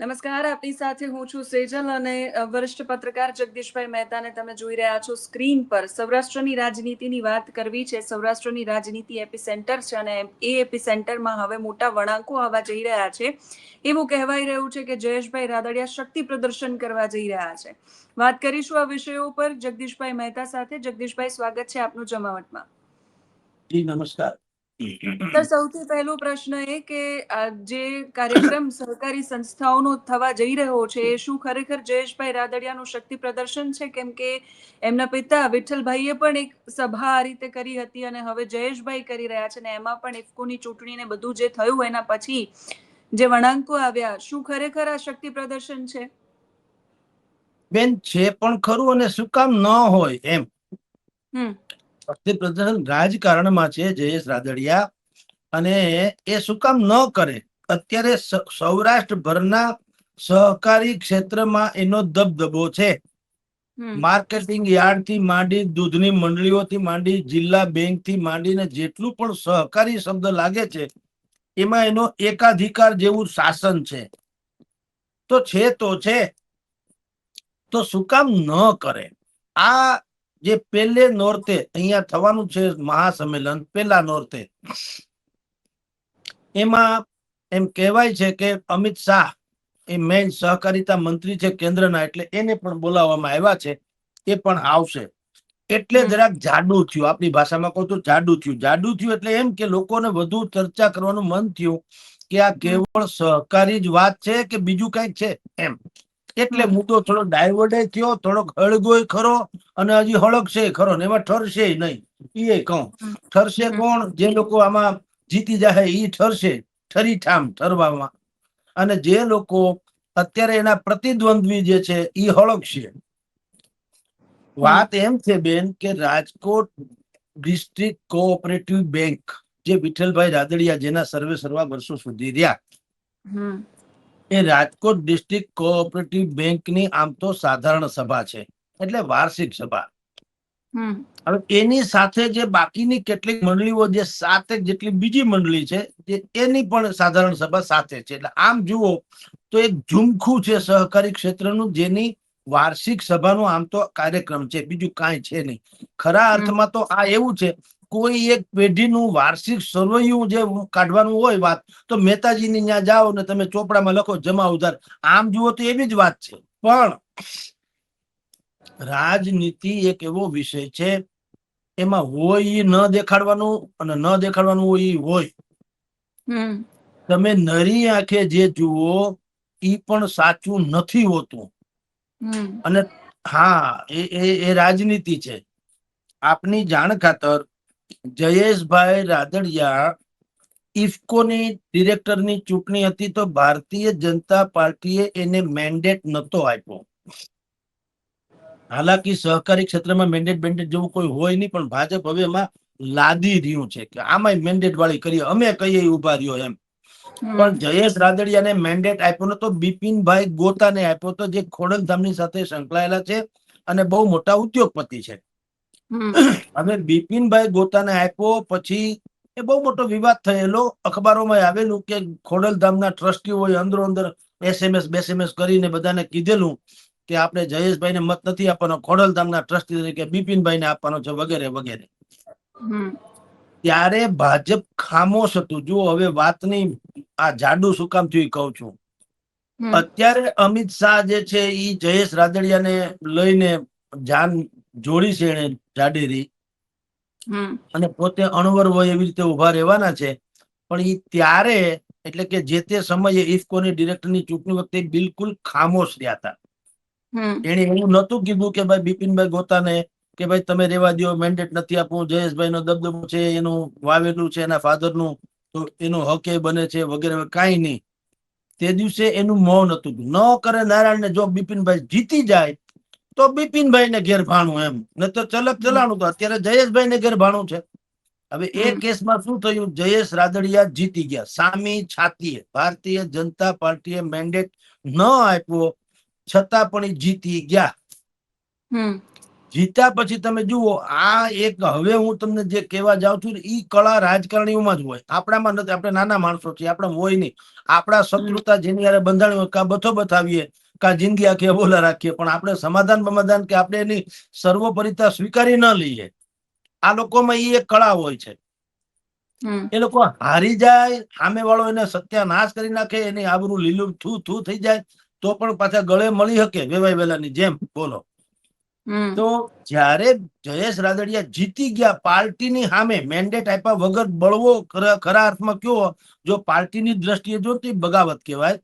નમસ્કાર, આપની સાથે હું છું સેજલ અને વરિષ્ઠ પત્રકાર જગદીશભાઈ મહેતાને તમે જોઈ રહ્યા છો સ્ક્રીન પર. સૌરાષ્ટ્રની રાજનીતિની વાત કરવી છે. સૌરાષ્ટ્રની રાજનીતિ એપિસેન્ટર છે અને એ એપિસેન્ટરમાં હવે મોટા વળાંકો આવવા જઈ રહ્યા છે. એવું કહેવાઈ રહ્યું છે કે જયેશભાઈ રાદડિયા શક્તિ પ્રદર્શન કરવા જઈ રહ્યા છે. વાત કરીશું આ વિષયો પર જગદીશભાઈ મહેતા સાથે. જગદીશભાઈ, સ્વાગત છે આપનું જમાવટમાં. નમસ્કાર. સર સૌથી પહેલો પ્રશ્ન એ કે આ જે કાર્યક્રમ સહકારી સંસ્થાઓનો થવા જઈ રહ્યો છે એ શું ખરેખર જયેશભાઈ રાદડિયાનું શક્તિ પ્રદર્શન છે? કેમ કે એમના પિતા વિઠ્ઠલભાઈએ પણ એક સભા આ રીતે કરી હતી અને હવે જયેશભાઈ કરી રહ્યા છે ને એમાં પણ ઇફકોની ચૂંટણી ને બધું જે થયું એના પછી જે વળાંકો આવ્યા શું ખરેખર આ શક્તિ પ્રદર્શન છે? બેન છે પણ ખરું અને શું કામ ન હોય એમ શક્તિ પ્રદર્શન રાજકારણમાં છે જયેશ રાદડિયા. અને એ શું કામ ન કરે? અત્યારે સૌરાષ્ટ્ર ભરના સહકારી ક્ષેત્રમાં એનો દબદબો છે. માર્કેટિંગ યાર્ડથી માંડી દૂધની મંડળીઓથી માંડી જિલ્લા બેંકથી માંડીને જેટલું પણ સહકારી શબ્દ લાગે છે એમાં એનો એકાધિકાર જેવું શાસન છે. તો છે તો છે. તો શું કામ ન કરે? આ જે પેલે નોરતે અહીંયા થવાનું છે મહાસંમેલન પેલા નોરતે. એમાં એમ કહેવાય છે કે અમિત શાહ એ મેઇન સહકારિતા મંત્રી છે કેન્દ્રના એટલે એને પણ બોલાવવામાં આવ્યા છે એ પણ આવશે. એટલે જરાક જાડું થયું આપણી ભાષામાં કહું તો જાડું થયું. જાડું થયું એટલે એમ કે લોકોને વધુ ચર્ચા કરવાનું મન થયું કે આ કેવળ સહકારી જ વાત છે કે બીજું કંઈક છે એમ. એટલે મુદ્દો થોડો ડાયવર્ટે થયો થોડોક હળગોય ખરો અને હજી હળગશે ખરો ને એમાં ઠરશે નહીં. એ કહું. ઠરશે કોણ? જે લોકો આમાં જીતી જાય ઈ ઠરશે. ઠરીઠામ ઠરવામાં. અને જે લોકો અત્યારે એના પ્રતિદ્વંદ્વી જે છે ઈ હળગશે. વાત એમ છે બેન કે રાજકોટ ડિસ્ટ્રિક્ટ કોઓપરેટિવ બેંક જે વિઠ્ઠલભાઈ રાદડિયા જેના સર્વે સર્વા વર્ષો સુધી રહ્યા. એ રાજકોટ ડિસ્ટ્રિક્ટ કોઓપરેટિવ બેંકની આમ તો સાધારણ સભા છે એટલે વાર્ષિક સભા. હવે એની સાથે જે બાકીની કેટલીક મંડળીઓ જે સાતેક જેટલી બીજી મંડળી છે જે એની પણ સાધારણ સભા સાથે છે. એટલે આમ જુઓ તો એક ઝુમખું છે સહકારી ક્ષેત્રનું જેની વાર્ષિક સભાનો આમ તો કાર્યક્રમ છે બીજું કાંઈ છે નહીં. ખરા અર્થમાં તો આ એવું છે કોઈ એક પેઢીનું વાર્ષિક સર્વૈયું જે કાઢવાનું હોય વાત તો મહેતાજીની ત્યાં જાઓ ને તમે ચોપડામાં લખો જમા ઉધાર. આમ જુઓ તો એવી જ વાત છે. પણ રાજનીતિ એક એવો વિષય છે એમાં હોય એ ન દેખાડવાનું અને ન દેખાડવાનું હોય ઈ હોય. તમે નરી આંખે જે જુઓ ઈ પણ સાચું નથી હોતું. અને હા એ એ એ રાજનીતિ છે. આપની જાણ ખાતર જયેશભાઈ રાદડિયા ઇફકોની ડિરેક્ટરની ચૂંટણી હતી તો ભારતીય જનતા પાર્ટીએ એને મેન્ડેટ નતો આપ્યો. હાલાકી સહકારી ક્ષેત્રમાં મેન્ડેટ બેન્ડેટ જેવું કોઈ હોય નહીં પણ ભાજપ હવે એમાં લાદી રહ્યું છે કે આમાં મેન્ડેટ વાળી કરીએ અમે કહીએ ઊભા રહ્યો એમ. પણ જયેશ રાદડિયાને મેન્ડેટ આપ્યો નતો બિપિનભાઈ ગોતાને આપ્યો તો જે ખોડલધામની સાથે સંકળાયેલા છે અને બહુ મોટા ઉદ્યોગપતિ છે. હવે બિપિનભાઈ ગોતાને આપ્યો પછી એ બહુ મોટો વિવાદ થયેલો. અખબારોમાં આવેલું કે ખોડલધામના ટ્રસ્ટીઓએ અંદરો અંદર એસએમએસ બેસએમએસ કરીને બધાને કીધેલું કે આપણે જયેશભાઈને મત નથી આપવાનો ખોડલધામના ટ્રસ્ટી તરીકે બિપિનભાઈને આપવાનો છે વગેરે વગેરે. ત્યારે ભાજપ ખામોશ હતું. જો હવે વાતની આ જાડુ સુકામ કામ થયું કહું છું? અત્યારે અમિત શાહ જે છે એ જયેશ રાદડિયાને લઈને જાન જોડી છે એને જાડેરી અને પોતે અણવર હોય એવી રીતે ઊભા રહેવાના છે. પણ એ ત્યારે એટલે કે જે તે સમયે ઇફકોની ડિરેક્ટરની ચૂંટણી વખતે બિલકુલ ખામોશ રહ્યા હતા. એને એવું નતું કીધું કે ભાઈ બિપિનભાઈ ગોતાને કે ભાઈ તમે રેવા દો મેન્ડેટ નથી આપવું જયેશભાઈ નો દબદબો છે એનું વાવેલું છે એના ફાધરનું તો એનો હક એ બને છે વગેરે કઈ કાંઈ નહીં. તે દિવસે એનું મૌન હતું ન કરે નારાયણ ને જો બિપિનભાઈ જીતી જાય તો બિપિનભાઈ ને ઘેર ભાણું એમ. ને તો ચલક ચલાણું તો અત્યારે જયેશભાઈ ને ઘેર ભાણું છે. હવે એ કેસમાં શું થયું? જયેશ રાદડિયા જીતી ગયા. સામી છાતીએ ભારતીય જનતા પાર્ટીએ મેન્ડેટ ન આપ્યો. છતાં પણ જીતી ગયા. જીતા જીત્યા પછી તમે જુઓ આ એક હવે હું તમને જે કહેવા જાઉં છું એ કળા રાજકારણીઓમાં જ હોય. આપણામાં નથી આપણે નાના માણસો છીએ આપણે હોય નહીં. આપણા શત્રુતા જેની યારે બંધાણી હોય કા બથો બતાવીએ કા જિંદગી આખી અબોલા રાખીએ પણ આપણે સમાધાન બમાધાન કે આપણે એની સર્વોપરિતા સ્વીકારી ન લઈએ. આ લોકોમાં ઈ એક કળા હોય છે. એ લોકો હારી જાય સામે વાળો એને સત્યાનાશ કરી નાખે એની આબરૂ લીલું થૂ થૂ થઈ જાય તો પણ પાછા ગળે મળી શકે વેવાય વેલાની જેમ બોલો. તો જ્યારે જયેશ રાદડિયા જીતી ગયા પાર્ટીની સામે મેન્ડેટ આપ્યા વગર બળવો ખરા ખરા અર્થમાં કયો જો પાર્ટીની દ્રષ્ટિએ જો તો બગાવત કહેવાય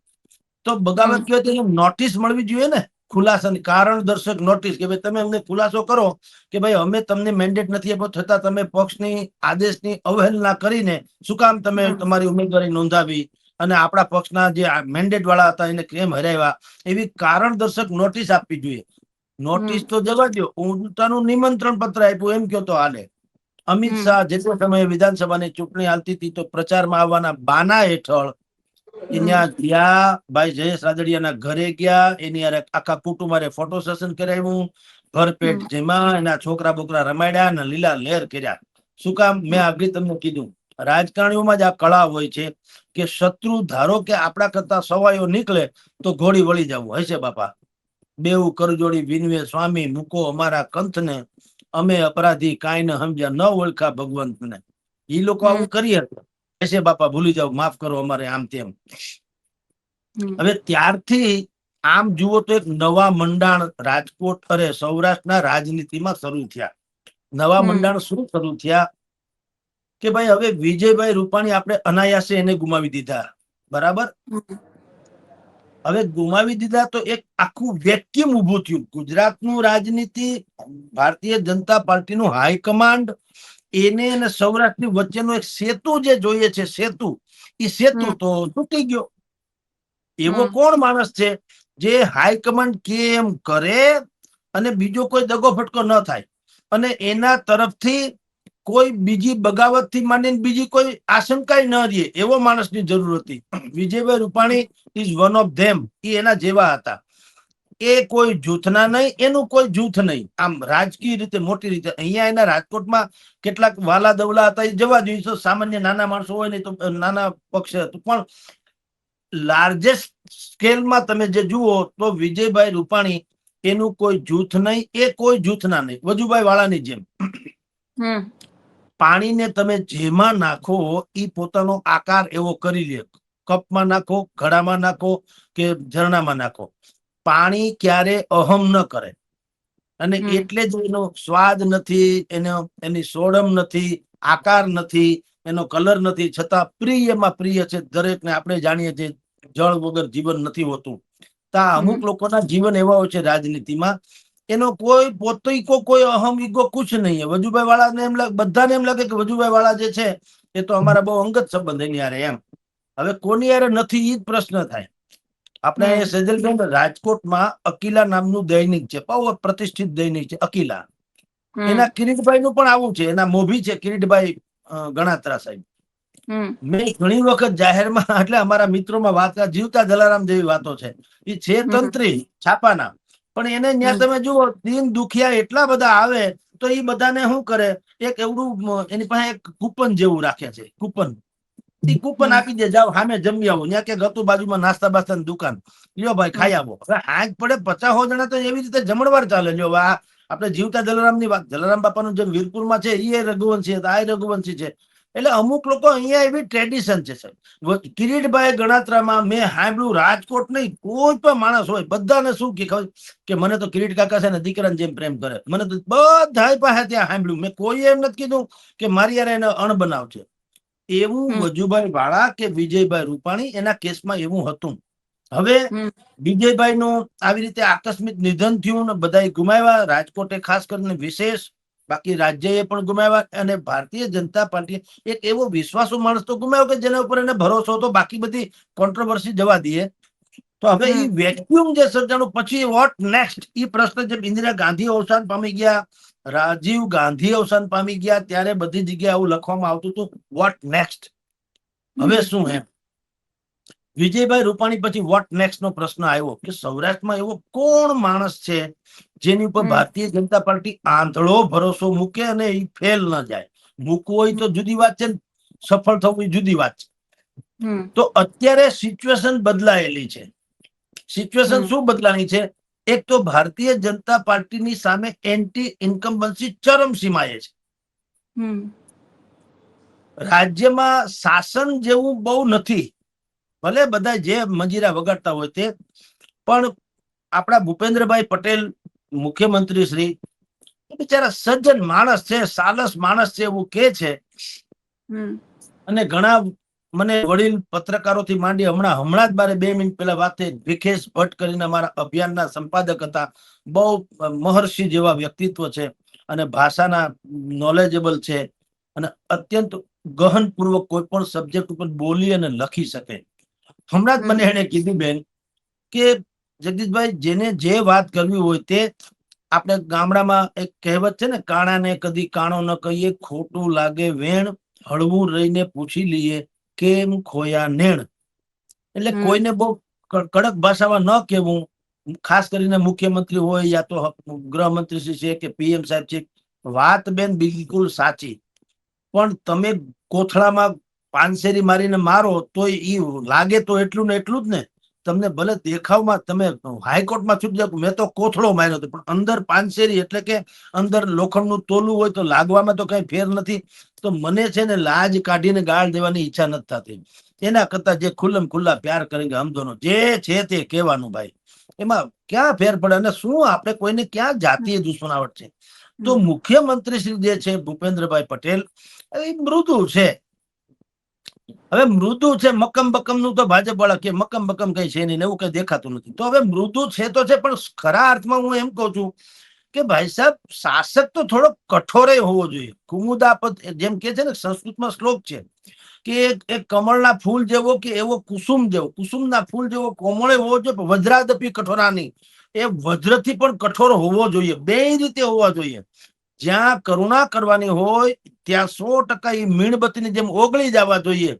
તો બગાવત કહેવાય નોટિસ મળવી જોઈએ ને? ખુલાસાની કારણ દર્શક નોટિસ કે ભાઈ તમે અમને ખુલાસો કરો કે ભાઈ અમે તમને મેન્ડેટ નથી આપ્યો છતાં તમે પક્ષની આદેશની અવહેલના કરીને શું કામ તમે તમારી ઉમેદવારી નોંધાવી અને આપણા પક્ષના જે મેન્ડેટ વાળા હતા એને કેમ હરાવ્યા. એવી કારણ દર્શક નોટિસ આપવી જોઈએ. નોટિસ તો જવા દો ઉલટાનું નિમંત્રણ પત્ર આપ્યું એમ કયો તો હાલે. અમિત. શાહ જે તે સમયે વિધાનસભાની ચૂંટણી હાલતી હતી તો પ્રચારમાં આવવાના બાના હેઠળ ગયા ભાઈ જયેશ રાદડિયાના ઘરે ગયા એની આખા કુટુંબ હારે ફોટો સેશન કરાવ્યું. ભરપેટ. જેમાં એના છોકરા બોકરા રમાડ્યા અને લીલા લહેર કર્યા. શું કામ? મેં આગળ તમને કીધું. રાજકારણીઓમાં જ આ કળા હોય છે કે શત્રુ ધારો કે આપણા કરતા સવાયો નીકળે તો ઘોડી વળી જવું. હશે બાપા. બેઉ કરજોડી વિનવે સ્વામી મૂકો અમારા કંથને. અમે અપરાધી કાંઈ ન સમજ્યા ન ઓળખા ભગવંતને. એ લોકો આવું કરી હતા હશે બાપા ભૂલી જાઓ માફ કરો અમારે આમ તેમ. હવે ત્યારથી આમ જુઓ તો એક નવા મંડાણ રાજકોટ અરે સૌરાષ્ટ્રના રાજનીતિમાં શરૂ થયા. નવા. મંડાણ શું શરૂ થયા? કે ભાઈ હવે વિજયભાઈ રૂપાણી આપણે અનાયાસે એને ગુમાવી દીધા. બરાબર? હવે ગુમાવી દીધા તો એક આખું વેક્યુમ ઉભું થયું. ગુજરાતનું રાજનીતિ ભારતીય જનતા પાર્ટીનું હાઈકમાન્ડ એને અને સૌરાષ્ટ્રની વચ્ચેનો એક સેતુ જે જોઈએ છે સેતુ એ સેતુ તો તૂટી ગયો. એવો કોણ માણસ છે જે હાઈકમાન્ડ કેમ કરે અને બીજો કોઈ દગો ફટકો ન થાય? અને એના તરફથી કોઈ બીજી બગાવતથી માંડીને બીજી કોઈ આશંકા ન રહે એવો માણસની જરૂર હતી. Vijaybhai Rupani is one of them એ એના જેવા હતા. એ કોઈ જૂથના નહીં એનું કોઈ જૂથ નહીં. આમ રાજકીય રીતે મોટી રીતે અહીંયા એના રાજકોટમાં કેટલાક વાલા દવલા હતા એ જવા જોઈએ. તો સામાન્ય નાના માણસો હોય ને તો નાના પક્ષ હતું. પણ લાર્જેસ્ટ સ્કેલમાં તમે જે જુઓ તો વિજયભાઈ રૂપાણી એનું કોઈ જૂથ નહીં એ કોઈ જૂથના નહીં. વજુભાઈ વાળાની જેમ. પાણીને તમે જેમાં નાખો એ પોતાનો આકાર એવો કરી લે. કપમાં નાખો ઘડામાં નાખો કે ઝરણામાં નાખો. પાણી ક્યારે અહમ ન કરે. અને એટલે જ એનો સ્વાદ નથી એનો એની સોડમ નથી આકાર નથી એનો કલર નથી. છતાં પ્રિયમાં પ્રિય છે. દરેકને આપણે જાણીએ છીએ જળ વગર જીવન નથી હોતું. તો અમુક લોકોના જીવન એવા હોય છે રાજનીતિમાં એનો કોઈ પોતઈકો કોઈ અહમ ઈગો કુછ નહીં વજુભાઈ વાળાને એમ લાગે બધાને એમ લાગે કે વજુભાઈ વાળા જે છે એ તો અમારા બહુ અંગત સંબંધ એની યારે એમ. હવે કોની હારે નથી એ જ પ્રશ્ન થાય. આપણે સેજલબેન રાજકોટમાં અકીલા નામનું દૈનિક છે બહુ પ્રતિષ્ઠિત દૈનિક છે અકીલા. એના કિરીટભાઈ નું પણ આવું છે એના મોભી છે કિરીટભાઈ ગણાત્રા સાહેબ. મેં ઘણી વખત જાહેરમાં એટલે અમારા મિત્રોમાં વાત જીવતા જલારામ જેવી વાતો છે. એ છે તંત્રી છાપાના. પણ એને ત્યાં તમે જુઓ દિન દુખિયા એટલા બધા આવે તો એ બધાને શું કરે? એક એવડું એની પાસે એક કૂપન જેવું રાખે છે કૂપન. એ કૂપન આપી દે, જાઓ, સામે જમી આવો. ત્યાં ક્યાંક હતું બાજુમાં નાસ્તા બાસ્તાની દુકાન. લ્યો ભાઈ, ખાઈ આવો. હવે પડે પચાસો જણા તો એવી રીતે જમણવાર ચાલે. લ્યો આ આપણે જીવતા જલારામની વાત. જલારામ બાપાનું જેમ વીરપુરમાં છે એ રઘુવંશી આ રઘુવંશી છે. એટલે અમુક લોકો અહીંયા એવી ટ્રેડિશન છે, સાહેબ. કિરીટભાઈ ગણાત્રામાં મેં સાંભળ્યું, રાજકોટ નહીં, કોઈ પણ માણસ હોય, બધાને શું કે કે મને તો કિરીટ કાકા છે ને દીકરાને જેમ પ્રેમ કરે. મને તો બધા પાસે ત્યાં સાંભળ્યું. મેં કોઈ એમ નથી કીધું કે મારી યાર એને અણબનાવ છે. એવું. વજુભાઈ વાળા કે વિજયભાઈ રૂપાણી એના કેસમાં એવું હતું. હવે વિજયભાઈ નું આવી રીતે આકસ્મિક નિધન થયું ને બધા ગુમાવ્યા રાજકોટે ખાસ કરીને વિશેષ બાકી રાજ્યએ પણ ગુમાવ્યા અને ભારતીય જનતા પાર્ટી એક એવો વિશ્વાસુ માણસ તો ગુમાવ્યો કે જેના ઉપર એને ભરોસો હતો. બાકી બધી કોન્ટ્રોવર્સી જવા દઈએ. તો હવે એ વેક્યુમ જે સર્જાણું પછી વોટ નેક્સ્ટ એ પ્રશ્ન જેમ ઇન્દિરા ગાંધી અવસાન પામી ગયા રાજીવ ગાંધી અવસાન પામી ગયા ત્યારે બધી જગ્યાએ આવું લખવામાં આવતું હતું વોટ નેક્સ્ટ હવે શું એમ? વિજયભાઈ રૂપાણી પછી વોટ નેક્સ્ટ નો પ્રશ્ન આવ્યો કે સૌરાષ્ટ્રમાં એવો કોણ માણસ છે જેની ઉપર ભારતીય જનતા પાર્ટી આંધળો ભરોસો મૂકે અને એ ફેલ ન જાય? મૂકવો હોય તો જુદી વાત છે સફળ થવું એ જુદી વાત છે. તો અત્યારે સિચ્યુએશન બદલાયેલી છે. સિચ્યુએશન શું બદલાણી છે? એક તો ભારતીય જનતા પાર્ટીની સામે એન્ટી ઇન્કમ્બન્સી ચરમ સીમાએ છે. રાજ્યમાં શાસન જેવું બહુ નથી. ભલે બધા જે મંજીરા વગાડતા હોય તે પણ આપણા ભૂપેન્દ્રભાઈ પટેલ મુખ્યમંત્રી શ્રી બિચારા સજ્જન માણસ છે સાલસ માણસ છે એવું કે છે. અને ઘણા મને વડીલ પત્રકારોથી માંડી હમણાં હમણાં જ મારે બે મિનિટ પહેલા વાત થઈ. વિખેશ ભટ્ટ કરીને અમારા અભિયાનના સંપાદક હતા. બહુ મહર્ષિ જેવા વ્યક્તિત્વ છે અને ભાષાના નોલેજેબલ છે અને અત્યંત ગહનપૂર્વક કોઈ પણ સબ્જેક્ટ ઉપર બોલી અને લખી શકે. હમણાં જ મને એને કીધું બેન કે જગદીશભાઈ જેને જે વાત કરવી હોય તે આપણે ગામડામાં એક કહેવત છે ને કાણાને કદી કાણો ન કહીએ ખોટું લાગે વેણ હળવું રહીને પૂછી લઈએ. કેમ ખોયા નેણ? એટલે કોઈને બહુ કડક ભાષામાં ન કહેવું. ખાસ કરીને મુખ્યમંત્રી હોય યા તો ગૃહમંત્રી શ્રી છે કે પીએમ સાહેબ છે વાત બેન બિલકુલ સાચી. પણ તમે કોથળામાં પાનસેરી મારીને મારો તો ઈ લાગે તો એટલું ને એટલું જ ને. તમને ભલે દેખાવમાં તમે હાઈકોર્ટમાં છૂટી જાવ મેં તો કોથળો માર્યો હતો. પણ અંદર પાનસેરી એટલે કે અંદર લોખંડનું તોલું હોય તો લાગવામાં તો કઈ ફેર નથી. તો મને છે ને લાજ કાઢીને ગાળ દેવાની ઈચ્છા નથી થતી. એના કરતા જે ખુલ્લમ ખુલ્લા પ્યાર કરીને હમ દોનો જે છે તે કહેવાનું ભાઈ. એમાં ક્યાં ફેર પડે અને શું આપણે કોઈને ક્યાં જાતીય દુશ્મનાવટ છે? તો મુખ્યમંત્રી શ્રી જે છે ભૂપેન્દ્રભાઈ પટેલ એ મૃદુ છે. હવે મૃદુ છે મક્કમ બકમનું તો ભાજપ વાળા કે મક્કમ બકમ કઈ છે નહીં ને એવું કઈ દેખાતું નથી. તો હવે મૃદુ છે તો છે પણ ખરા અર્થમાં હું એમ કહું છું કે ભાઈ સાહેબ, શાસક તો થોડો કઠોરે હોવો જોઈએ. કુમુદાપદ જેમ કે છે ને, સંસ્કૃતમાં શ્લોક છે કે એક કમળના ફૂલ જેવો કે એવો કુસુમ જેવો. કુસુમના ફૂલ જેવો કોમળે હોવો જોઈએ વજ્રાદપી કઠોરાની એ વજ્રથી પણ કઠોર હોવો જોઈએ. બે રીતે હોવા જોઈએ. જ્યાં કરુણા કરવાની હોય, ત્યાં સો ટકા એ મીણબત્તીની જેમ ઓગળી જવા જોઈએ.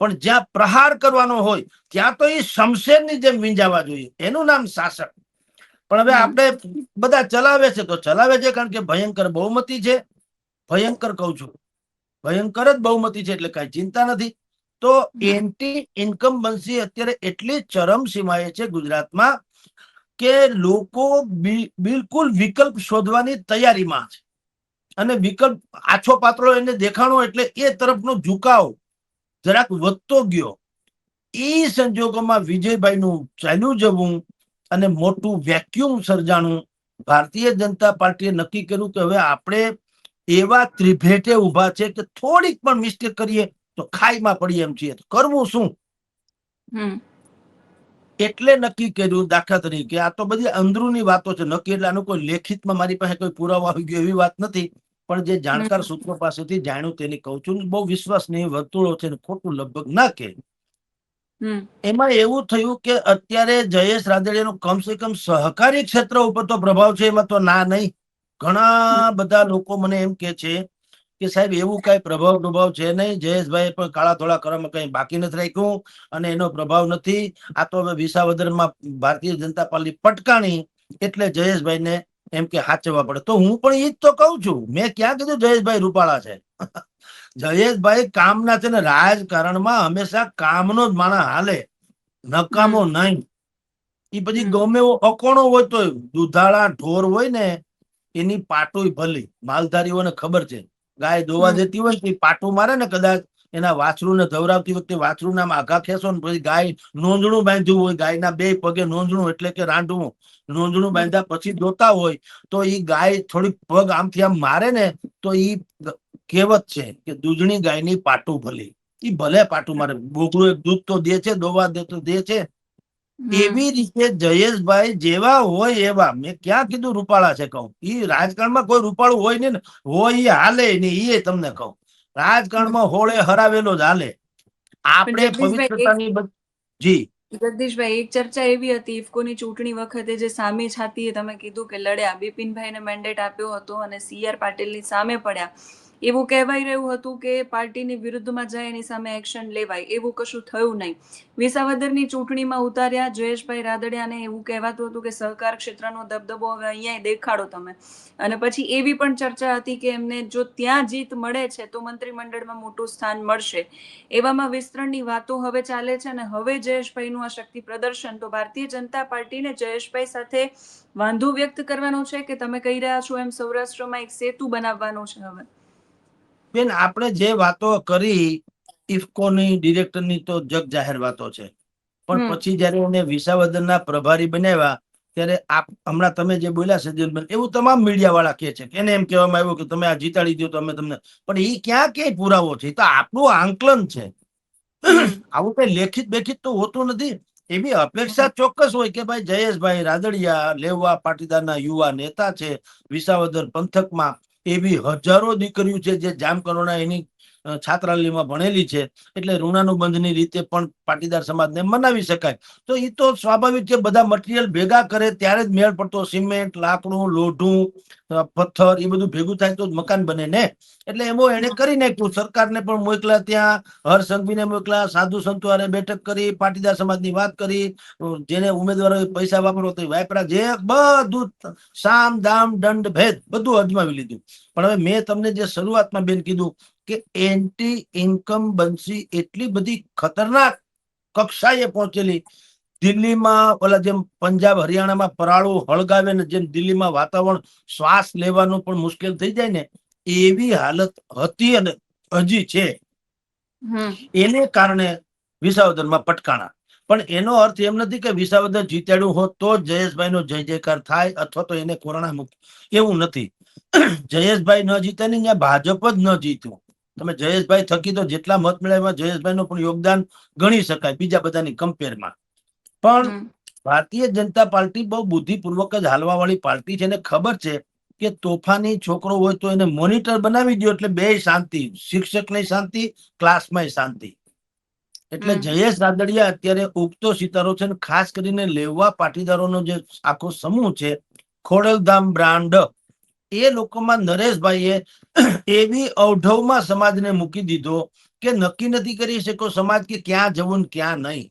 પણ જ્યાં પ્રહાર કરવાનો હોય, ત્યાં તો એ શમશેરની જેમ વીંજાવા જોઈએ. એનું નામ શાસક. પણ હવે આપણે બધા ચલાવે છે તો ચલાવે છે કારણ કે ભયંકર બહુમતી છે. ભયંકર કહું છું. ભયંકર જ બહુમતી છે એટલે કઈ ચિંતા નથી. તો. એન્ટી ઇન્કમ્બન્સી અત્યારે એટલી ચરમ સીમાએ છે ગુજરાતમાં કે લોકો બિલકુલ વિકલ્પ શોધવાની તૈયારીમાં છે. અને વિકલ્પ આછો પાત્રો એને દેખાણો એટલે એ તરફનો ઝુકાવ જરાક વધતો ગયો. એ સંજોગોમાં વિજયભાઈનું ચાલ્યું જવું અને મોટું વેક્યુમ સર્જાણું ભારતીય જનતા પાર્ટીએ નક્કી કર્યું કે હવે આપણે એવા ત્રિભેટે ઊભા છે કે થોડીક પણ મિસ્ટેક કરીએ તો ખાઈમાં પડીએ એમ છીએ. કરવું શું? હમ. એટલે નક્કી કર્યું દાખલા તરીકે આ તો બધી અંદરૂની વાતો છે નક્કી એટલે આનું કોઈ લેખિતમાં મારી પાસે કોઈ પુરાવો આવી ગયો એવી વાત નથી પણ જે જાણકાર સૂત્રો પાસેથી જાણ્યું તેની કહું છું બહુ વિશ્વાસનીય વર્તુળો છે ખોટું લગભગ ના કે એમાં એવું થયું કે અત્યારે જયેશ રાદડિયાનો કમસે કમ સહકારી ક્ષેત્ર ઉપર તો પ્રભાવ છે, એમાં તો ના નહીં. ઘણા બધા લોકો મને એમ કે છે કે સાહેબ એવું કઈ પ્રભાવ પ્રભાવ છે નહીં. જયેશભાઈ પણ કાળા ધોળા કરવામાં કઈ બાકી નથી રાખ્યું અને એનો પ્રભાવ નથી. આ તો હવે વિસાવદરમાં ભારતીય જનતા પાર્ટી પટકાણી એટલે જયેશભાઈને એમ કે હાચવવા પડે. તો હું પણ એ જ તો કઉ છું. મેં ક્યાં કીધું જયેશભાઈ રૂપાળા છે? જયેશભાઈ કામના છે ને રાજકારણમાં હંમેશા કામનો જ માણસ હાલે. નકામો નહીં. એ પછી ગમે એવો અકોણો હોય તો દુધાળા ઢોર હોય ને એની પાટુય ભલી. માલધારીઓને ખબર છે. ગાય દોવા હમ. જતી હોય ને પાટો મારે ને કદાચ એના વાછરુને ધવરાવતી વખતે વાછરુના નામ આઘા ખેંચો ને પછી ગાય નોંધણું બાંધ્યું હોય. ગાયના બે પગે નોંધણું એટલે કે રાંધવું. નોંધણું બાંધ્યા પછી દોતા હોય તો એ ગાય થોડીક પગ આમથી આમ મારે ને તો ઈ કહેવત છે કે દૂધની ગાયની પાટું ભલી. એ ભલે પાટું મારે. બોકડું એક દૂધ તો દે છે દોવા દે તો દે છે. એવી રીતે જયેશભાઈ જેવા હોય એવા. મેં ક્યાં કીધું રૂપાળા છે કહું. એ રાજકારણમાં કોઈ રૂપાળું હોય નહીં ને. હોય એ હાલે નહીં એ તમને કહું. રાજકારણમાં હોળે હરાવેલો જ હાલે. આપણે પવિત્રતાની જી. જગદીશભાઈ એક ચર્ચા એવી હતી ઇફકોની ચૂંટણી વખતે જે સામે છાતીએ તમે કીધું કે લડ્યા. બિપિનભાઈને મેન્ડેટ આપ્યો હતો અને સી આર પાટીલની સામે પડ્યા. એવું કહેવાય રહ્યું હતું કે પાર્ટીની વિરુદ્ધમાં જાય એની સામે એક્શન લેવાય, એવું કશું થયું નહીં. વિસાવદરની ચૂંટણીમાં ઉતાર્યા જયેશભાઈ રાદડિયાને એવું કહેવાતું હતું કે સહકાર ક્ષેત્રનો દબદબો હવે અહીંયા દેખાડો તમે. અને પછી એવી પણ ચર્ચા હતી કે એમને જો ત્યાં જીત મળે છે તો મંત્રીમંડળમાં મોટું સ્થાન મળશે. એવામાં વિસ્તરણની વાતો હવે ચાલે છે અને હવે જયેશભાઈનું આ શક્તિ પ્રદર્શન તો ભારતીય જનતા પાર્ટીને જયેશભાઈ સાથે વાંધો વ્યક્ત કરવાનો છે કે તમે કહી રહ્યા છો એમ સૌરાષ્ટ્રમાં એક સેતુ બનાવવાનો છે હવે. બેન આપણે જે વાતો કરી ઇફકોની ડિરેક્ટરની તો જગ જાહેર વાતો છે. પણ પછી જયારે એને વિસાવદનના પ્રભારી બનાવ્યા ત્યારે આપ હમણાં તમે જે બોલ્યા સજ્જનબેન એવું તમામ મીડિયા વાળા કે છે. એને એમ કહેવામાં આવ્યું કે તમે આ જીતાડી દો તો અમે તમને પણ એ ક્યાં ક્યાંય પુરાવો છે? તો આપણું આંકલન છે. આવું કઈ લેખિત બેખિત તો હોતું નથી. એવી અપેક્ષા ચોક્કસ હોય કે ભાઈ જયેશભાઈ રાદડિયા લેવા પાટીદારના યુવા નેતા છે વિસાવદર પંથકમાં એવી હજારો દીકરીઓ છે જે જામ જામકરોના એની છાત્રાલયમાં ભણેલી છે, એટલે ઋણાનુબંધની રીતે પણ પાટીદાર સમાજને મનાવી શકાય. તો એ તો સ્વાભાવિક છે, બધા મટીરિયલ ભેગા કરે ત્યારે જ મેળ પડતો. સિમેન્ટ, લાકડું, લોઢું પથ્થર એ બધું ભેગું થાય તો જ મકાન બને ને? એટલે એમો એને કરી નાખ્યું. સરકારને પણ મોકલા ત્યાં, હર મોકલ્યા, સાધુ સંતો બેઠક કરી, પાટીદાર સમાજની વાત કરી જેને ઉમેદવારોએ પૈસા વાપરો તો વાપરા. જે બધું સામ, દામ, દંડ, ભેદ બધું અજમાવી લીધું. પણ હવે મેં તમને જે શરૂઆતમાં બેન કીધું કે એન્ટી ઇન્કમ બંસી એટલી બધી ખતરનાક કક્ષાએ પહોંચેલી. દિલ્હીમાં ઓલા જેમ પંજાબ હરિયાણામાં પરાળું હળગાવે ને જેમ દિલ્હીમાં વાતાવરણ શ્વાસ લેવાનું પણ મુશ્કેલ થઈ જાય ને એવી હાલત હતી અને હજી છે. એને કારણે વિસાવદરમાં પટકાણા. પણ એનો અર્થ એમ નથી કે વિસાવદર જીતાડ્યું હોત તો જ જયેશભાઈનો જય જયકાર થાય અથવા તો એને કોરોના મુક્ત એવું નથી. જયેશભાઈ ન જીતે ને ત્યાં ભાજપ જ ન જીત્યું. તમે જયેશભાઈ થકી તો જેટલા મત મળ્યા એમાં જયેશભાઈનું પણ યોગદાન ગણી શકાય બીજા બધાની કમ્પેરમાં પણ ભારતીય જનતા પાર્ટી બહુ બુદ્ધિપૂર્વક જ હાલવા વાળી પાર્ટી છે અને ખબર છે કે તોફાની છોકરો હોય તો એને મોનિટર બનાવી દો એટલે બે શાંતિ શિક્ષકની શાંતિ ક્લાસમાં શાંતિ. એટલે જયેશ રાદડિયા અત્યારે ઉગતો સિતારો છે ખાસ કરીને લેવા પાટીદારોનો જે આખો સમૂહ છે ખોડલધામ બ્રાન્ડ એ લોકોમાં નરેશભાઈએ એવી અવઢવમાં સમાજને મૂકી દીધો કે નક્કી નથી કરી શકો સમાજ કે ક્યાં જવું ને ક્યાં નહીં.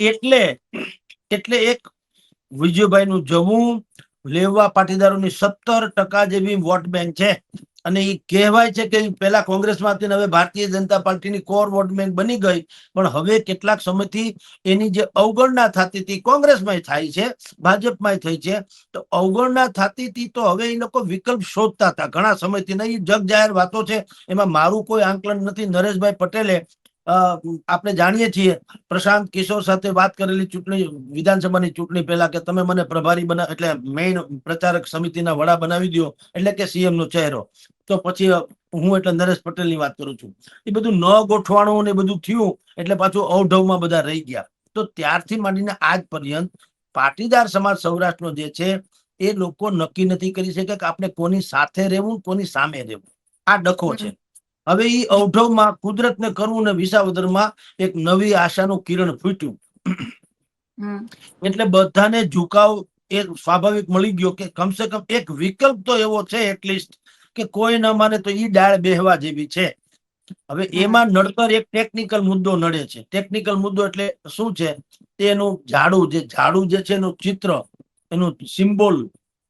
એટલે એટલે એક વિજયભાઈ નું જવું લેવા પાટીદારોની સત્તર ટકા જેવી વોટ બેંક છે. અને એ કહેવાય છે કે પહેલા કોંગ્રેસમાં હવે ભારતીય જનતા પાર્ટીની કોર વોટ બેંક બની ગઈ. પણ હવે કેટલાક સમયથી એની જે અવગણના થતી હતી કોંગ્રેસમાં થાય છે ભાજપમાં થઈ છે. તો અવગણના થતી હતી તો હવે એ લોકો વિકલ્પ શોધતા હતા. ઘણા સમયથી નહીં જગ જાહેર વાતો છે. એમાં મારું કોઈ આંકલન નથી. નરેશભાઈ પટેલે આપણે જાણીએ છીએ, પ્રશાંત કિશોર સાથે વાત કરેલી ચૂંટણી, વિધાનસભાની ચૂંટણી પહેલા કે તમે મને પ્રભારી બના, એટલે મેઇન પ્રચારક સમિતિના વડા બનાવી દો એટલે કે સીએમ નો ચહેરો. તો પછી હું એટલે નરેશ પટેલની વાત કરું છું. એ બધું ન ગોઠવાણું ને બધું થયું, એટલે પાછું અવઢવમાં બધા રહી ગયા. તો ત્યારથી માંડીને આજ પર્યંત, પાટીદાર સમાજ સૌરાષ્ટ્રનો જે છે, એ લોકો નક્કી નથી કરી શકે કે આપણે કોની સાથે રહેવું, કોની સામે રહેવું. આ ડખો છે. હવે એ અવઢવમાં કુદરતને કરવું ને વિસાવદરમાં એક નવી આશાનું કિરણ ફૂટ્યું. એટલે બધાને ઝુકાવ એ સ્વાભાવિક મળી ગયો કે કમસે કમ એક વિકલ્પ તો એવો છે એટલીસ્ટ કે કોઈ ના માને તો ઈ ડાળ બેહવા જેવી છે. હવે એમાં નડતર એક ટેકનિકલ મુદ્દો નડે છે. ટેકનિકલ મુદ્દો એટલે શું છે? તેનું ઝાડુ જે ઝાડુ જે છે એનું ચિત્ર એનું સિમ્બોલ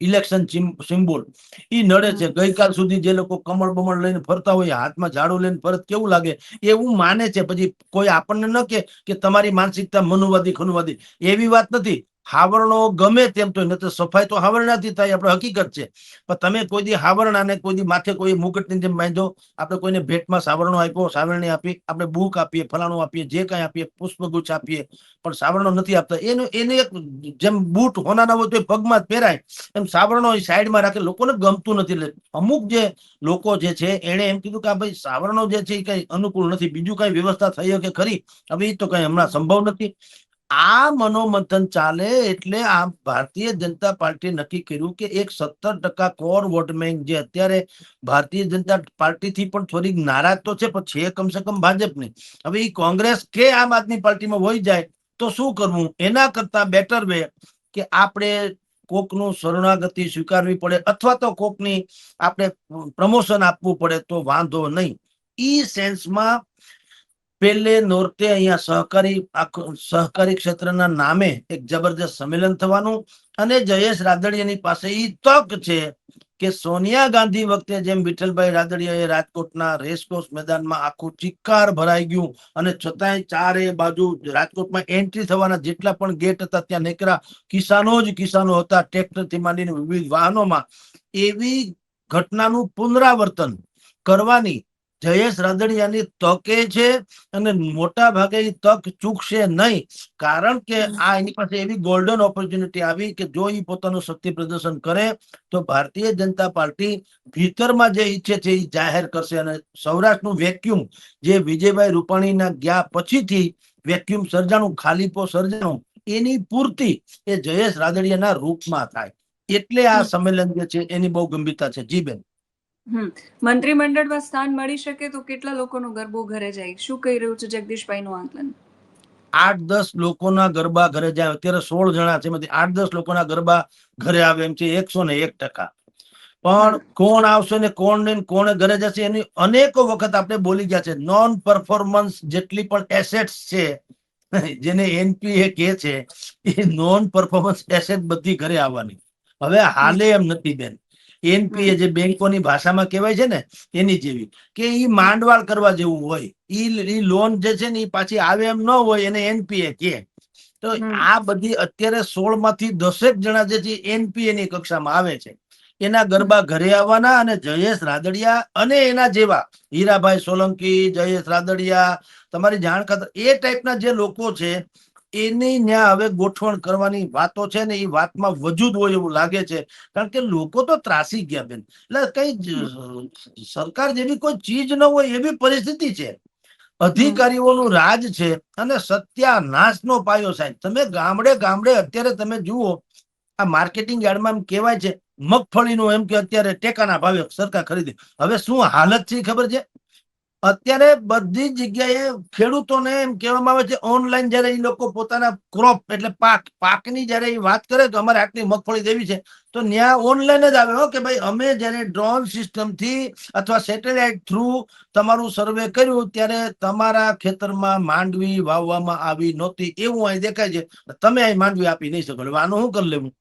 ઇલેક્શન સિમ્બોલ એ નડે છે. ગઈકાલ સુધી જે લોકો કમળ બમળ લઈને ફરતા હોય હાથમાં ઝાડુ લઈને ફરત કેવું લાગે? એવું માને છે. પછી કોઈ આપણને ન કે કે તમારી માનસિકતા મનુવાદી ખનુવાદી. એવી વાત નથી. હાવરણો ગમે તેમ તો ન સફાઈ તો હાવરણાથી થાય, આપણે હકીકત છે. પણ તમે કોઈ દી હાવરણાને કોઈ દી માથે કોઈ મુકટની જેમ બાંધો, આપણે કોઈને ભેટમાં સાવરણો આપ્યો, સાવરણી આપી, આપણે બુક આપીએ, ફલાણું આપીએ, જે કાંઈ આપીએ, પુષ્પગુચ્છ આપીએ, પણ સાવરણો નથી આપતા. એનું, એને એક જેમ બૂટ હોનાના હોય તો પગમાં પહેરાય. એમ સાવરણો એ સાઈડમાં રાખે, લોકોને ગમતું નથી. એટલે અમુક જે લોકો જે છે, એણે એમ કીધું કે આ ભાઈ સાવરણો જે છે એ કઈ અનુકૂળ નથી. બીજું કઈ વ્યવસ્થા થઈ કે ખરી? હવે એ તો કઈ હમણાં સંભવ નથી. આ મનોમંથન ચાલે એટલે આ ભારતીય જનતા પાર્ટીએ નક્કી કર્યું કે એક સત્તર ટકા કોર વોટ બેંક જે અત્યારે ભારતીય જનતા પાર્ટીથી પણ થોડીક નારાજ તો છે, પણ છે કમસે કમ ભાજપની. હવે એ કોંગ્રેસ કે આમ આદમી પાર્ટીમાં વહી જાય તો શું કરવું? એના કરતા બેટર વે કે આપણે કોકનું શરણાગતિ સ્વીકારવી પડે અથવા તો કોકની આપણે પ્રમોશન આપવું પડે તો વાંધો નહીં. ઈ સેન્સમાં પેલે નોર્તે અહીંયા સહકારી સહકારી ક્ષેત્રના નામે એક જબરજસ્ત સંમેલન થવાનું અને જયેશ રાદડિયાની પાસે એ તક છે કે સોનિયા ગાંધી વખતે જેમ વિઠ્ઠલભાઈ રાદડિયાએ રાજકોટના રેસકોર્સ મેદાનમાં આખું ચિક્કાર ભરાઈ ગયું અને છતાંય ચારે બાજુ રાજકોટમાં એન્ટ્રી થવાના જેટલા પણ ગેટ હતા ત્યાં નીકળ્યા કિસાનો જ કિસાનો હતા ટ્રેક્ટરથી માંડીને વિવિધ વાહનોમાં. એવી ઘટનાનું પુનરાવર્તન કરવાની જયેશ રાદડિયાની તકે છે અને મોટા ભાગે એ તક ચૂકશે નહીં. કારણ કે આ એની પાસે એવી ગોલ્ડન ઓપોર્ચ્યુનિટી આવી કે જો એ પોતાનું શક્તિ પ્રદર્શન કરે તો ભારતીય જનતા પાર્ટી ભીતરમાં જે ઈચ્છે છે એ જાહેર કરશે અને સૌરાષ્ટ્રનું વેક્યુમ જે વિજયભાઈ રૂપાણીના ગયા પછીથી વેક્યુમ સર્જાણું ખાલીપો સર્જાણું એની પૂર્તિ એ જયેશ રાદડિયાના રૂપમાં થાય. એટલે આ સંમેલન જે છે એની બહુ ગંભીરતા છે. જી બેન. હમ. મંત્રીમંડળમાં સ્થાન મળી શકે તો કેટલા લોકોનો ગરબો ઘરે જાય? શું કહી રહ્યું છે જગદીશભાઈનું આંકલન? આઠ દસ લોકોના ગરબા ઘરે જાય. અત્યારે સોળ જણા છે એમાંથી આઠ દસ લોકોના ગરબા ઘરે આવે એમ છે. એકસો ને એક ટકા. પણ કોણ આવશે ને કોણ ને કોણ ઘરે જશે એની અનેકો વખત આપણે બોલી ગયા છે. નોન પરફોર્મન્સ જેટલી પણ એસેટ્સ છે જેને એનપીએ કે છે એ નોન પરફોર્મન્સ એસેટ બધી ઘરે આવવાની. હવે હાલે એમ નથી બેન. એનપીએ જે બેંકોની ભાષામાં કહેવાય છે ને એની જેવી. કે એ માંડવાળ કરવા જેવું હોય. ઈ લોન જે છે ને એ પાછી આવે એમ ન હોય એને એનપીએ કે તો આ બધી અત્યારે સોળમાંથી દસેક જણા જે છે એનપીએ ની કક્ષામાં આવે છે. એના ગરબા ઘરે આવવાના અને જયેશ રાદડિયા અને એના જેવા હીરાભાઈ સોલંકી જયેશ રાદડિયા તમારી જાણ ખાતર એ ટાઈપના જે લોકો છે એની ન્યા હવે ગોઠવણ કરવાની વાતો છે ને એ વાતમાં વજૂદ હોય એવું લાગે છે. કારણ કે લોકો તો ત્રાસી ગયા બેન. એટલે કઈ સરકાર જેવી કોઈ ચીજ ન હોય એવી પરિસ્થિતિ છે. અધિકારીઓનું રાજ છે અને સત્યાનાશનો પાયો સાહેબ. તમે ગામડે ગામડે અત્યારે તમે જુઓ, આ માર્કેટિંગ યાર્ડમાં એમ કહેવાય છે, મગફળીનું એમ કે અત્યારે ટેકાના ભાવે સરકાર ખરીદે. હવે શું હાલત છે ખબર છે? અત્યારે બધી જગ્યાએ ખેડૂતોને એમ કહેવામાં આવે છે ઓનલાઈન જયારે એ લોકો પોતાના ક્રોપ એટલે પાક, પાકની જયારે એ વાત કરે તો અમારે આટલી મગફળી દેવી છે, તો ન્યા ઓનલાઈન જ આવે હો કે ભાઈ અમે જયારે ડ્રોન સિસ્ટમથી અથવા સેટેલાઇટ થ્રુ તમારું સર્વે કર્યું ત્યારે તમારા ખેતરમાં માંડવી વાવવામાં આવી નહોતી, એવું અહીં દેખાય છે. તમે અહીં માંડવી આપી નહીં શકો આનું શું કરી લેવું?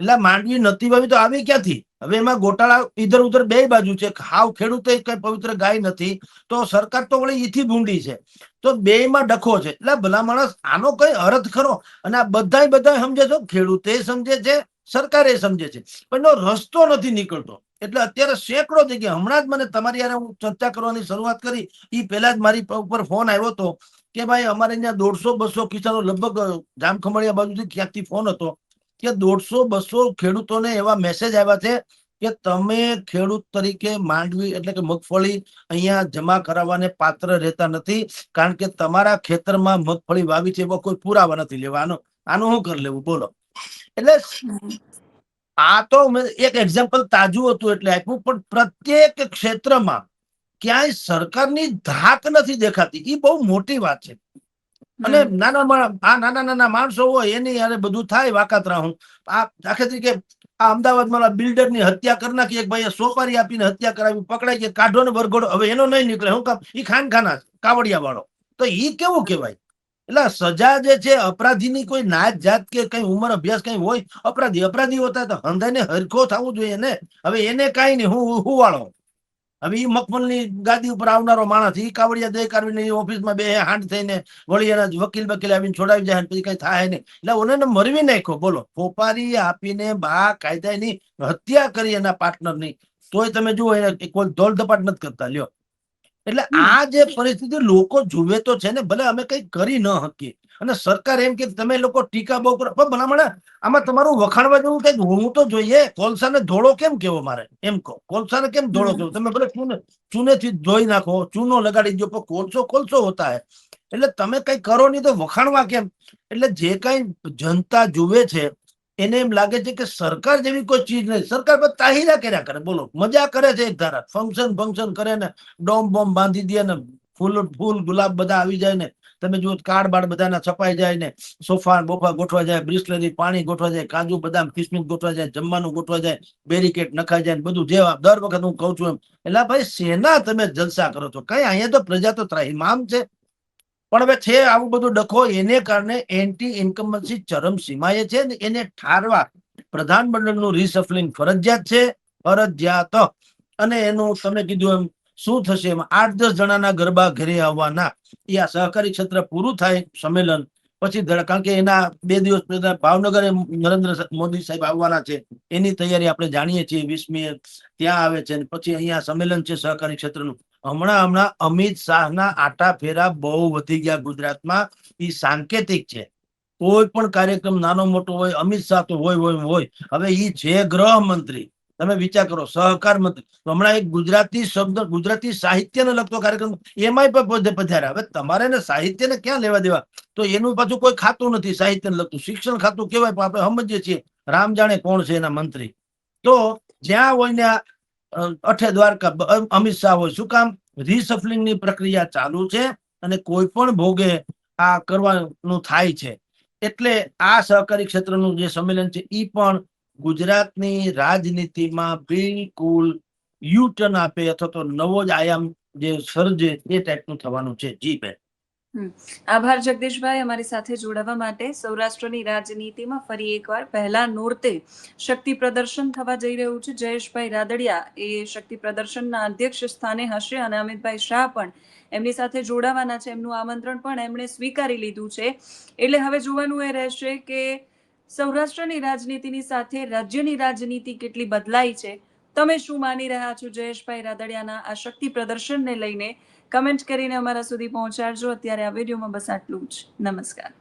એટલે માંડવી નથી ભાવી તો આવી ક્યાંથી? હવે એમાં ગોટાળા ઈધર ઉધર બે બાજુ છે. હાવ ખેડૂત કઈ પવિત્ર ગાય નથી. તો સરકાર તો વળી ઈથી ભૂંડી છે. તો બે માં ડખો છે. એટલે ભલા માણસ આનો કઈ અર્થ ખરો? અને આ બધાય બધા સમજે છો. ખેડૂતે સમજે છે, સરકારે સમજે છે. પણ એનો રસ્તો નથી નીકળતો. એટલે અત્યારે સેંકડો જગ્યા હમણાં જ મને તમારી યારે હું ચર્ચા કરવાની શરૂઆત કરી. એ પહેલા જ મારી ઉપર ફોન આવ્યો હતો કે ભાઈ અમારે અહીંયા દોઢસો બસો કિસાનો લગભગ જામખંભાળિયા બાજુથી ક્યાંકથી ફોન હતો. કે દોઢસો, બસો ખેડૂતોને એવા મેસેજ આવ્યા છે કે તમે ખેડૂત તરીકે માંડવી એટલે કે મગફળી અહીંયા જમા કરાવવાને પાત્ર રહેતા નથી કારણ કે તમારા ખેતરમાં મગફળી વાવી છે એવા કોઈ પુરાવા નથી લેવાનો આનું શું કરી લેવું? બોલો. એટલે આ તો એક એક્ઝામ્પલ તાજું હતું એટલે આપ્યું, પણ પ્રત્યેક ક્ષેત્રમાં ક્યાંય સરકારની ધાક નથી દેખાતી. એ બહુ મોટી વાત છે. અને નાના આ નાના નાના માણસો હોય એની યારે બધું થાય વાકાતરા હું આ દાખલા તરીકે આ અમદાવાદમાં બિલ્ડરની હત્યા કરી નાખી એક ભાઈએ સોપારી આપીને હત્યા કરાવી પકડાઈ કે કાઢો ને વરઘોડો. હવે એનો નહીં નીકળે. હું કામ એ ખાનખાના કાવડિયા વાળો તો એ કેવું કહેવાય? એટલે સજા જે છે અપરાધીની કોઈ નાત જાત કે કઈ ઉંમર અભ્યાસ કઈ હોય અપરાધી અપરાધી હોતા તો હંધાઈને હરખો થવું જોઈએ ને. હવે એને કાંઈ નહીં. હું હું વાળો. હવે એ મકમલની ગાદી ઉપર આવનારો માણસ ઈ કાવડિયા દે કાઢીને ઓફિસમાં બે હાંડ થઈને વળી એના વકીલ વકીલ આવીને છોડાવી જાય ને પછી કઈ થાય નહીં. એટલે ઓને મરવી નાખ્યો બોલો. ફોપારી આપીને બા કાયદાની હત્યા કરી એના પાર્ટનરની. તોય તમે જુઓ એને કોઈ ધોલ ધપાટ નથી કરતા. લ્યો. એટલે આ જે પરિસ્થિતિ લોકો જુએ તો છે ને ભલે અમે કઈ કરી ન શકીએ અને સરકાર એમ કે તમે લોકો ટીકા બહુ કરો. પણ ભલામણ, આમાં તમારું વખાણવા જેવું કંઈક હોવું તો જોઈએ. કોલસાને ધોળો કેમ કેવો મારે? એમ કહો. કોલસાને કેમ ધોળો કેવો? તમે ભલે ચૂને, ચૂનેથી ધોઈ નાખો, ચૂનો લગાડી દો, પણ કોલસો કોલસો હોતા હે. એટલે તમે કઈ કરો નહીં તો વખાણવા કેમ? એટલે જે કઈ જનતા જુએ છે, એને એમ લાગે છે કે સરકાર જેવી કોઈ ચીજ નહીં. સરકાર પર તાહીરા કર્યા કરે. બોલો, મજા કરે છે એક ધારા. ફંક્શન ફંક્શન કરે ને, ડોમ બોમ બાંધી દે ને, ફૂલ ફૂલ ગુલાબ બધા આવી જાય ને તમે જુઓ કાર્ડ બાડ બધાના છપાઈ જાય ને સોફા બોફા ગોઠવા જાય, બ્રિસ્લરી પાણી ગોઠવા જાય, કાજુ, બદામ કિસમિસ ગોઠવા જાય, જમવાનું ગોઠવા જાય, બેરીકેટ નખાઈ જાય બધું જેવા દર વખત હું કહું છું એમ. એટલે ભાઈ શેના તમે જલસા કરો છો? કઈ અહીંયા તો પ્રજા તો ત્રાહિમામ છે. પણ હવે છે આવું બધું ડખો એને કારણે એન્ટી ઇન્કમ્બન્સી ચરમ સીમાએ છે ને એને ઠારવા પ્રધાનમંડળનું રિસફલિંગ ફરજિયાત છે. ફરજિયાત. અને એનું તમે કીધું એમ શું થશે આઠ દસ જણાના ગરબા ઘરે આવવાના. એ આ સહકારી ક્ષેત્ર પૂરું થાય સંમેલન. પછી કારણ કે એના બે દિવસ પહેલા નરેન્દ્ર મોદી સાહેબ આવવાના છે. એની તૈયારી આપણે જાણીએ છીએ. વીસમી ત્યાં આવે છે. પછી અહીંયા સંમેલન છે સહકારી ક્ષેત્રનું. હમણાં હમણાં અમિત શાહના આટા ફેરા બહુ વધી ગયા ગુજરાતમાં. એ સાંકેતિક છે. કોઈ પણ કાર્યક્રમ નાનો મોટો હોય, અમિત શાહ તો હોય હોય હોય. હવે એ છે ગૃહમંત્રી. તમે વિચાર કરો, સહકાર મંત્રી. હમણાં એક ગુજરાતી શબ્દ, ગુજરાતી સાહિત્યને લગતો કાર્યક્રમ એમાંય પણ પધાર્યા. હવે તમારે ને સાહિત્યને ક્યાં લેવા દેવા? તો એનું પાછું કોઈ ખાતું નથી, સાહિત્યને લગતું. શિક્ષણ ખાતું કેવાય પણ આપણે સમજીએ છીએ, રામ જાણે કોણ છે એના મંત્રી. તો જ્યાં હોય ને અઠે દ્વારકા અમિત શાહ હોય, શું કામ? રિસફલિંગની પ્રક્રિયા ચાલુ છે અને કોઈ પણ ભોગે આ કરવાનું થાય છે. એટલે આ સહકારી ક્ષેત્રનું જે સંમેલન છે એ પણ ગુજરાતની રાજનીતિમાં બિલકુલ યુ ટર્ન આપે અથવા તો નવો જ આયામ જે સર્જે એ ટાઈપનું થવાનું છે. જી બેન. આભાર જગદીશભાઈ અમારી સાથે જોડાવા માટે. સૌરાષ્ટ્રની રાજનીતિમાં ફરી એકવાર પહેલા નોરતે શક્તિ પ્રદર્શન થવા જઈ રહ્યું છે. જયેશભાઈ રાદડિયા એ શક્તિ પ્રદર્શનના અધ્યક્ષ સ્થાને હશે અને અમિતભાઈ શાહ પણ એમની સાથે જોડાવાના છે. એમનું આમંત્રણ પણ એમણે સ્વીકારી લીધું છે. એટલે હવે જોવાનું એ રહેશે કે સૌરાષ્ટ્રની રાજનીતિની સાથે રાજ્યની રાજનીતિ કેટલી બદલાઈ છે? તમે શું માની રહ્યા છો? જયેશભાઈ રાદડિયાના આ શક્તિ પ્રદર્શનને લઈને કમેન્ટ કરીને અમારા સુધી પહોંચાડજો. અત્યારે આ વિડીયોમાં બસ આટલું જ. નમસ્કાર.